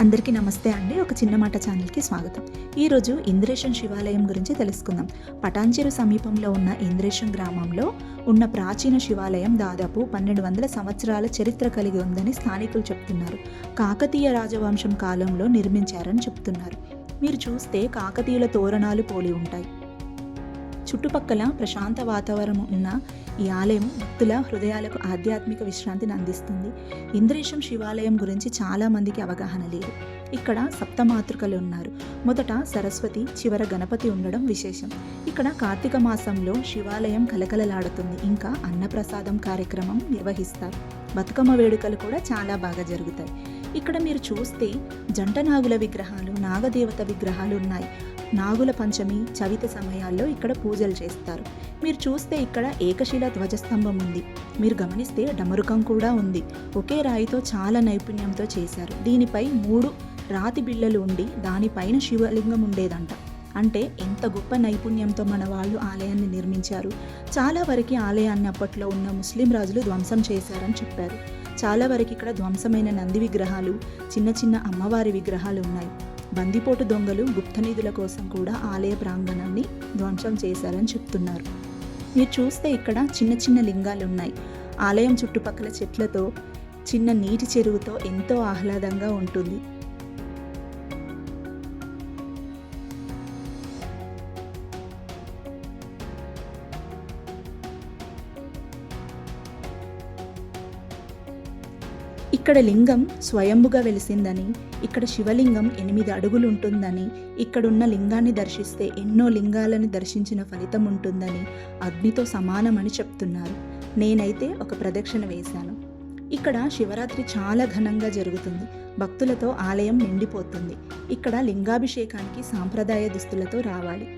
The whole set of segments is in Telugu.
అందరికీ నమస్తే అండి. ఒక చిన్న మాట ఛానల్కి స్వాగతం. ఈరోజు ఇంద్రేశం శివాలయం గురించి తెలుసుకుందాం. పటాంచెరు సమీపంలో ఉన్న ఇంద్రేశం గ్రామంలో ఉన్న ప్రాచీన శివాలయం దాదాపు పన్నెండు వందల సంవత్సరాల చరిత్ర కలిగి ఉందని స్థానికులు చెప్తున్నారు. కాకతీయ రాజవంశం కాలంలో నిర్మించారని చెప్తున్నారు. మీరు చూస్తే కాకతీయుల తోరణాలు పోలి ఉంటాయి. చుట్టుపక్కల ప్రశాంత వాతావరణం ఉన్న ఈ ఆలయం భక్తుల హృదయాలకు ఆధ్యాత్మిక విశ్రాంతిని అందిస్తుంది. ఇంద్రేశం శివాలయం గురించి చాలామందికి అవగాహన లేదు. ఇక్కడ సప్తమాతృకలు ఉన్నారు. మొదట సరస్వతి చివర గణపతి ఉండడం విశేషం. ఇక్కడ కార్తీక మాసంలో శివాలయం కలకలలాడుతుంది. ఇంకా అన్నప్రసాదం కార్యక్రమం నిర్వహిస్తారు. బతుకమ్మ వేడుకలు కూడా చాలా బాగా జరుగుతాయి. ఇక్కడ మీరు చూస్తే జంట నాగుల విగ్రహాలు నాగదేవత విగ్రహాలు ఉన్నాయి. నాగుల పంచమి చవిత సమయాల్లో ఇక్కడ పూజలు చేస్తారు. మీరు చూస్తే ఇక్కడ ఏకశిల ధ్వజస్తంభం ఉంది. మీరు గమనిస్తే డమరుకం కూడా ఉంది. ఒకే రాయితో చాలా నైపుణ్యంతో చేశారు. దీనిపై మూడు రాతి బిళ్ళలు ఉండి దానిపైన శివలింగం ఉండేదంట. అంటే ఎంత గొప్ప నైపుణ్యంతో మన వాళ్ళు ఆలయాన్ని నిర్మించారు. చాలా వరకు ఆలయాన్ని అప్పట్లో ఉన్న ముస్లిం రాజులు ధ్వంసం చేశారని చెప్పారు. చాలా వరకు ఇక్కడ ధ్వంసమైన నంది విగ్రహాలు చిన్న చిన్న అమ్మవారి విగ్రహాలు ఉన్నాయి. బందిపోటు దొంగలు గుప్త నిధుల కోసం కూడా ఆలయ ప్రాంగణాన్ని ధ్వంసం చేశారని చెప్తున్నారు. మీరు చూస్తే ఇక్కడ చిన్న చిన్న లింగాలు ఉన్నాయి. ఆలయం చుట్టుపక్కల చెట్లతో చిన్న నీటి చెరువుతో ఎంతో ఆహ్లాదంగా ఉంటుంది. ఇక్కడ లింగం స్వయంభుగా వెలిసిందని ఇక్కడ శివలింగం ఎనిమిది అడుగులు ఉంటుందని ఇక్కడున్న లింగాన్ని దర్శిస్తే ఎన్నో లింగాలను దర్శించిన ఫలితం ఉంటుందని అగ్నితో సమానమని చెప్తున్నారు. నేనైతే ఒక ప్రదక్షిణ వేశాను. ఇక్కడ శివరాత్రి చాలా ఘనంగా జరుగుతుంది. భక్తులతో ఆలయం నిండిపోతుంది. ఇక్కడ లింగాభిషేకానికి సాంప్రదాయ దుస్తులతో రావాలి.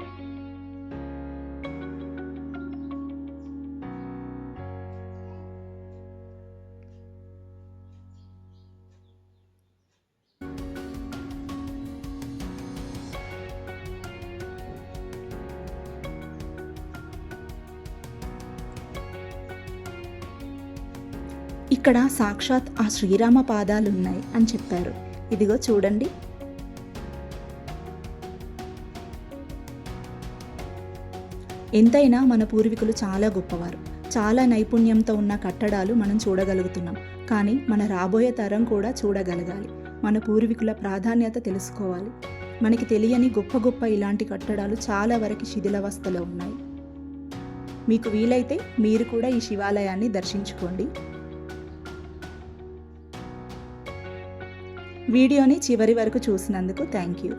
ఇక్కడ సాక్షాత్ ఆ శ్రీరామ పాదాలు ఉన్నాయి అని చెప్పారు. ఇదిగో చూడండి. ఎంతైనా మన పూర్వీకులు చాలా గొప్పవారు. చాలా నైపుణ్యంతో ఉన్న కట్టడాలు మనం చూడగలుగుతున్నాం. కానీ మన రాబోయే తరం కూడా చూడగలగాలి. మన పూర్వీకుల ప్రాధాన్యత తెలుసుకోవాలి. మనకి తెలియని గొప్ప గొప్ప ఇలాంటి కట్టడాలు చాలా వరకు శిథిలావస్థలో ఉన్నాయి. మీకు వీలైతే మీరు కూడా ఈ శివాలయాన్ని దర్శించుకోండి. వీడియోని చివరి వరకు చూసినందుకు థ్యాంక్ యూ.